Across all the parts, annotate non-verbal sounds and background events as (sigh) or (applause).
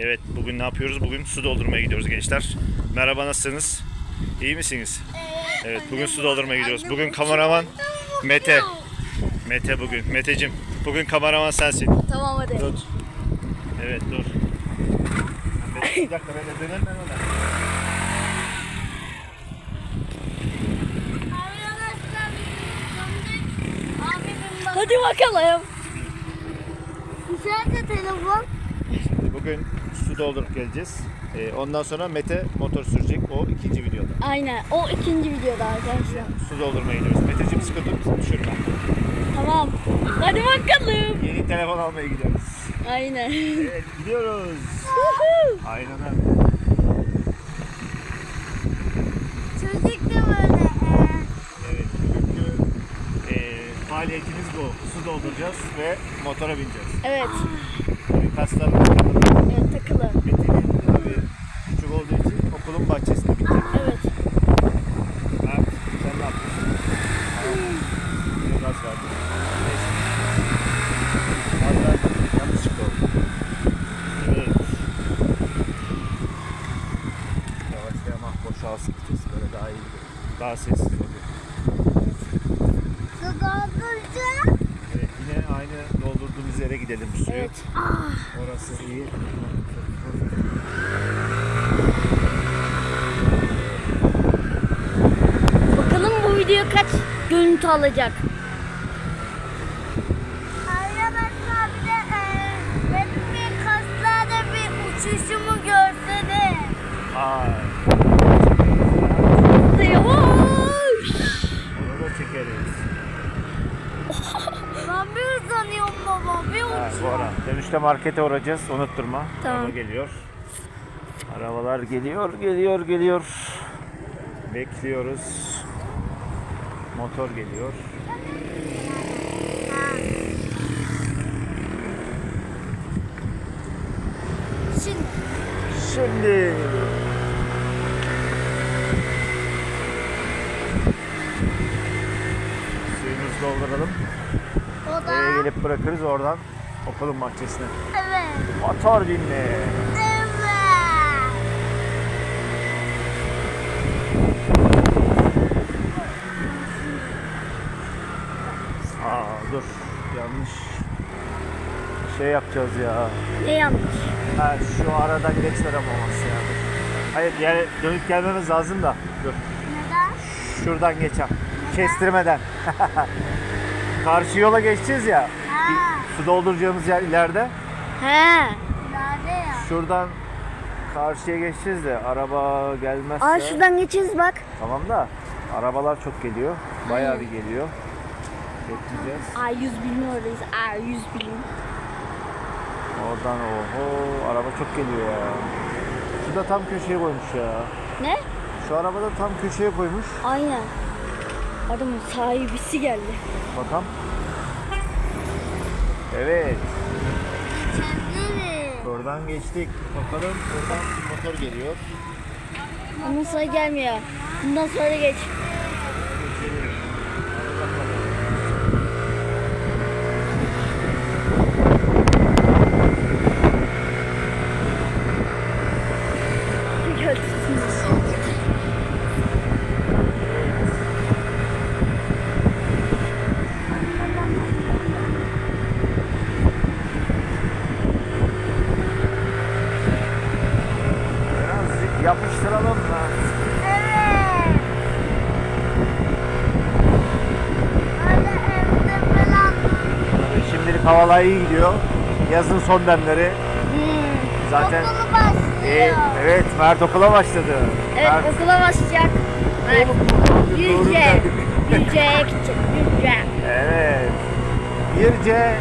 Evet bugün ne yapıyoruz? Bugün su doldurmaya gidiyoruz gençler. Merhaba nasılsınız? İyi misiniz? Evet bugün su doldurmaya gidiyoruz. Bugün kameraman Mete. Mete bugün. Metecim bugün kameraman sensin. Tamam hadi. Dur. Evet dur. Bir dakika ben de dönerim ben ona. Hadi bakalım. Güzelce telefon. Şimdi bugün su doldurup geleceğiz. Ee, ondan sonra Mete motor sürecek. O ikinci videoda. Aynen. O ikinci videoda arkadaşlar. Su doldurmaya gidiyoruz. Meteciğim sıkı dur. Düşürme. Tamam. Hadi bakalım. Yeni telefon almaya gidiyoruz. Aynen. Evet gidiyoruz. Aynen öyle. Çocuk da böyle. e, Evet, bugünkü eee faaliyetimiz bu. Su dolduracağız ve motora bineceğiz. evet. Tabii kaslarla takıldı. Evet takılı. Metin'in tabii küçük olduğu için okulun bahçesinde bitecek. Evet. Mert, sen ne yapıyorsun? Yine gaz verdim. Neyse. Gaz verdim. Yanlışlıkla oldu. Evet. Yavaşlayama boşalsın. Böyle daha iyi gidiyor. Daha sessiz oluyor. Su dolduracağım. Evet, yine aynı doldurduğumuz yere gidelim suyu. Evet. Orası iyi. Bakalım bu video kaç görüntü alacak. Arkadaşlar bir de e, benim bir kaslarda bir uçuşumu görsene. Ay. Yavaş. Onu da çekeriz. Ben bir uzanıyorum baba. Bir Ha, uç. bu ara. Dönüşte markete uğrayacağız. Unutturma. Tamam. Araba geliyor. Arabalar geliyor, geliyor, geliyor. Bekliyoruz. Motor geliyor. Şimdi Şimdi. Bırakırız oradan okulun bahçesine. Evet. Motor. Evet. Aa dur. Yanlış şey yapacağız ya. Ne yanlış? Ha şu aradan geçer olmaz ya. Hayır yani dönüp gelmemiz lazım da. Dur. Neden? Şuradan geçeceğim. Kestirmeden. (laughs) Karşı yola geçeceğiz ya. Ha. Su dolduracağımız yer ileride. He. Nerede ya? Şuradan karşıya geçeceğiz de araba gelmezse. Aa şuradan geçeceğiz bak. Tamam da arabalar çok geliyor. Bayağı bir geliyor. Bekleyeceğiz. Aa 100 bin oradayız. Aa 100 bin. Oradan oho araba çok geliyor ya. Şu da tam köşeye koymuş ya. Ne? Şu araba da tam köşeye koymuş. Aynen. Adamın sahibisi geldi. Bakalım. Evet. Oradan geçtik. Bakalım oradan motor geliyor. Ama sonra gelmiyor. Bundan sonra geç. Geçelim. Hadi bakalım. Yapıştıralım da. Evet. Öyle evde falan. Tabii Şimdilik havalar iyi gidiyor. Yazın son demleri. Hmm. Zaten Okulu başlıyor. Ee, evet Mert okula başladı. Evet Mert, okula başlayacak. Yüzce. geldik. Yüzce'ye gidecek. Yüzce. Evet. Birce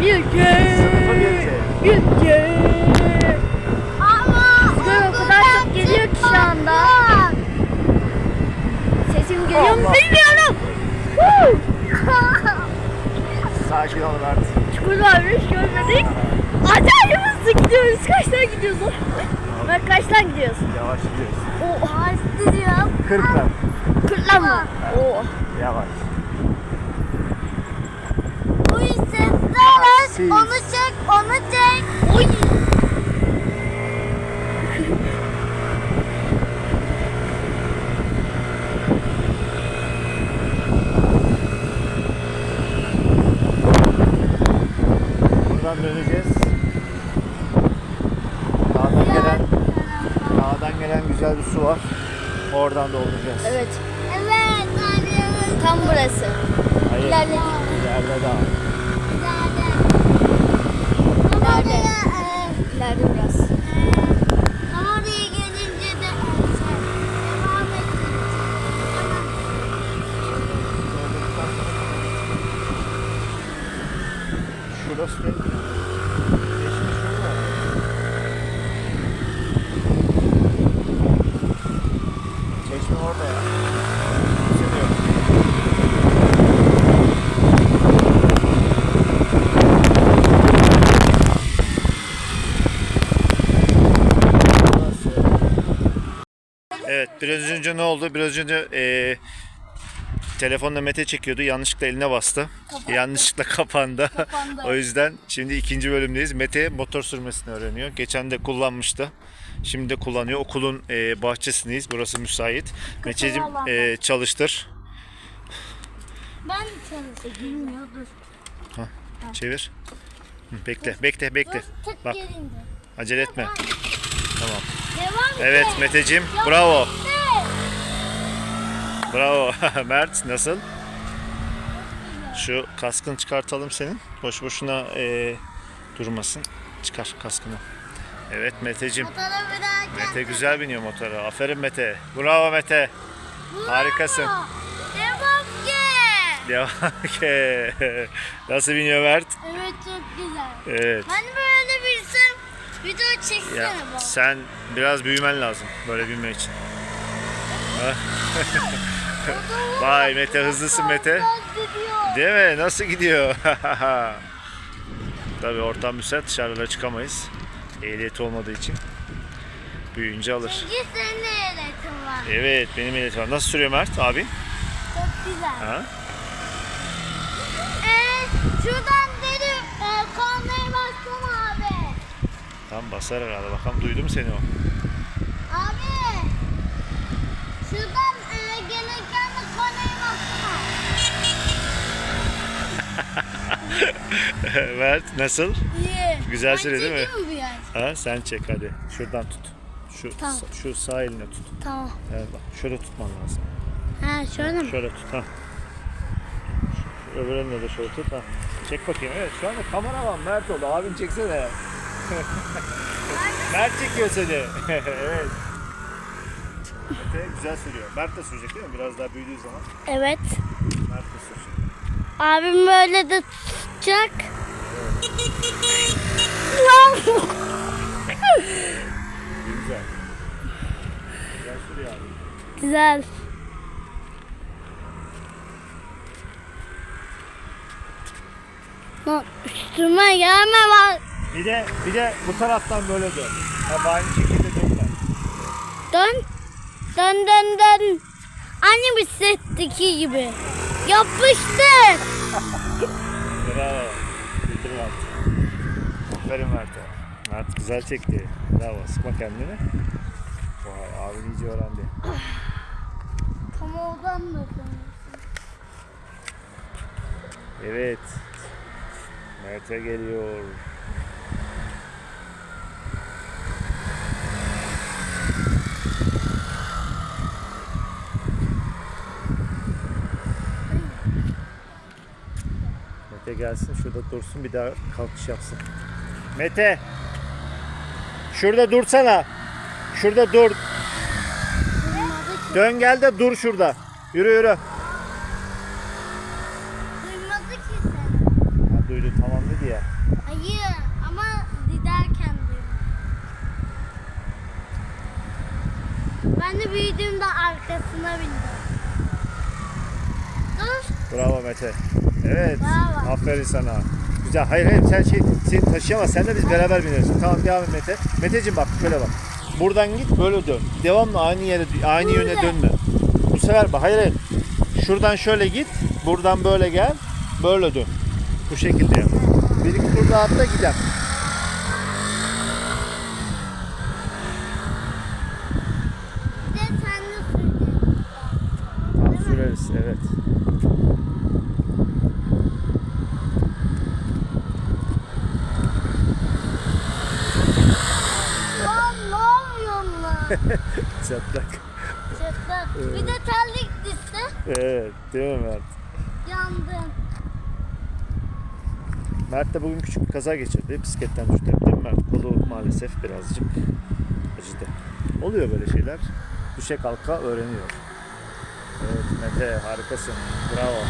Yüzce. Sınıfı Yüzce. Yüzce. Ama Rüzgar o kadar çok geliyor ki şu anda. Sesim geliyor mu Allah. bilmiyorum. (laughs) Sakin ol Mert. Çukur varmış görmedik. Acayip hızlı gidiyoruz. Kaçtan gidiyorsun? Ben kaçtan gidiyorsun? Yavaş gidiyoruz. O Bastırıyorum. 40 lan. kırkla mı? Oo. Yavaş. Bu sesler onu çek onu çek. Oy. güzel bir su var. Oradan dolduracağız. Evet. Evet. Tam burası. Hayır. İlerledik. İleride daha. İleride. Nerede? Ama oraya, e, İleride biraz. ama oraya gelince de e, şey, devam edeceğiz. Şurası değil. Çeşme orada ya. Kimse de yok. Evet biraz önce ne oldu? Biraz önce eee telefonla Mete çekiyordu. Yanlışlıkla eline bastı. Yanlışlıkla kapandı. Kapandı. (laughs) o yüzden şimdi ikinci bölümdeyiz. Mete motor sürmesini öğreniyor. Geçen de kullanmıştı. Şimdi de kullanıyor. Okulun eee, bahçesindeyiz. Burası müsait. Meteciğim alan eee, çalıştır. Ben çalışıyorum. Bilmiyordur. Çevir. Hı, Bekle, bekle, bekle. Bak, acele etme. Tamam. Devam Evet et. Meteciğim, bravo. Bravo. (laughs) Mert nasıl? Şu kaskını çıkartalım senin. Boş boşuna eee, durmasın. Çıkar kaskını. Evet Meteciğim. Mete güzel biniyor motora. Aferin Mete. Bravo Mete. Harikasın. Devam ki. Devam (laughs) ki. Nasıl biniyor Mert? Evet çok güzel. Evet. Ben böyle bilsem video çeksene Ya baba. sen biraz büyümen lazım böyle binmek için. (laughs) Vay Mete hızlısın Mete. Değil mi? Nasıl gidiyor? (laughs) Tabii ortam müsait dışarıda çıkamayız. Ehliyet olmadığı için. Büyüyünce alır. Çünkü senin yönetim var. Evet benim ehliyetim var. Nasıl sürüyor Mert abi? Çok güzel. Ha? Ee, şuradan dedim e, kornaya bastım abi. Tam basar herhalde. Bakalım duydu mu seni o? (laughs) Mert nasıl? İyi. Güzel söyledi değil mi? mi biraz? Ha sen çek hadi. Şuradan tut. Şu Tamam. şu sağ eline tut. Tamam. Evet bak şöyle tutman lazım. Ha şöyle mi? Şöyle tut ha. Şu Öbür eline de şöyle tut ha. Çek bakayım. Evet şu anda kameraman Mert oldu. Abin çeksene. (laughs) Mert çekiyor seni. (laughs) evet. Mete güzel sürüyor. Mert de sürecek değil mi? Biraz daha büyüdüğü zaman Evet. Mert de sürecek. Abim böyle de tutacak. Güzel. Güzel abi. Güzel. Lan üstüme gelme bak. Bir de bir de bu taraftan böyle dön. Hep aynı şekilde dönme. Dön. Dön dön dön. Aynı bisikletteki gibi. Yapıştır. Bravo. Bitir Mert. Aferin Mert'e. Mert güzel çekti. Bravo. Sıkma kendini. Vay abi iyice öğrendi. Tam oradan da Evet. Mert'e geliyor. Mete gelsin şurada dursun bir daha kalkış yapsın. Mete! Şurada dursana. Şurada dur. Dön gel de dur şurada. Yürü yürü. Duymadı ki seni. Ha, duydu tamam dedi ya. Hayır ama giderken duymadı. Ben de büyüdüğümde arkasına bindim. Dur. Bravo Mete. Evet. Bravo. Aferin sana. Güzel. Hayır hayır sen şey seni taşıyamaz. Sen de biz beraber bineriz. Tamam devam et Mete. Meteciğim bak şöyle bak. Buradan git böyle dön. Devamlı aynı yere aynı yöne Böyle. dönme. Bu sefer bak hayır hayır. Şuradan şöyle git. Buradan böyle gel. Böyle dön. Bu şekilde yap. Bir iki tur daha atla gider. Tamam süreriz. Evet. Lan ne yapıyorsun lan? Çatlak. Çıktı. Bir de terlik düştü. Evet değil mi Mert? Yandım. Mert de bugün küçük bir kaza geçirdi. Bisikletten düştü. Değil mi Mert? Kolu maalesef birazcık acıdı. Oluyor böyle şeyler. Düşe kalka öğreniyor. Evet Mete harikasın. Bravo.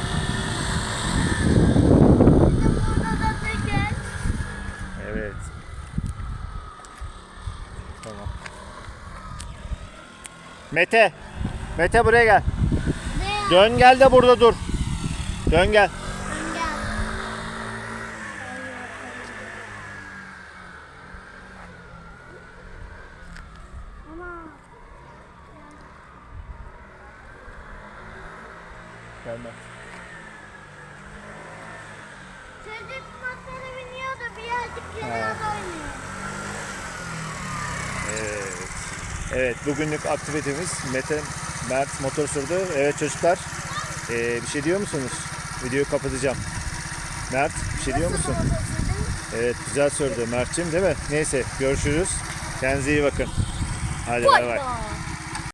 Bir de burada da teker. Evet. Tamam. Mete. Mete buraya gel. Ne? Dön gel de burada dur. Dön gel. Gel. Ama Gel Mert. çocuk motoru biniyor da birazcık kenarda oynuyor. Evet. Evet bugünlük aktivitemiz Mete Mert motor sürdü. Evet çocuklar ee, bir şey diyor musunuz? Videoyu kapatacağım. Mert bir şey diyor musun? Evet güzel sürdü Mert'cim değil mi? Neyse görüşürüz. Kendinize iyi bakın. Hadi bay bay.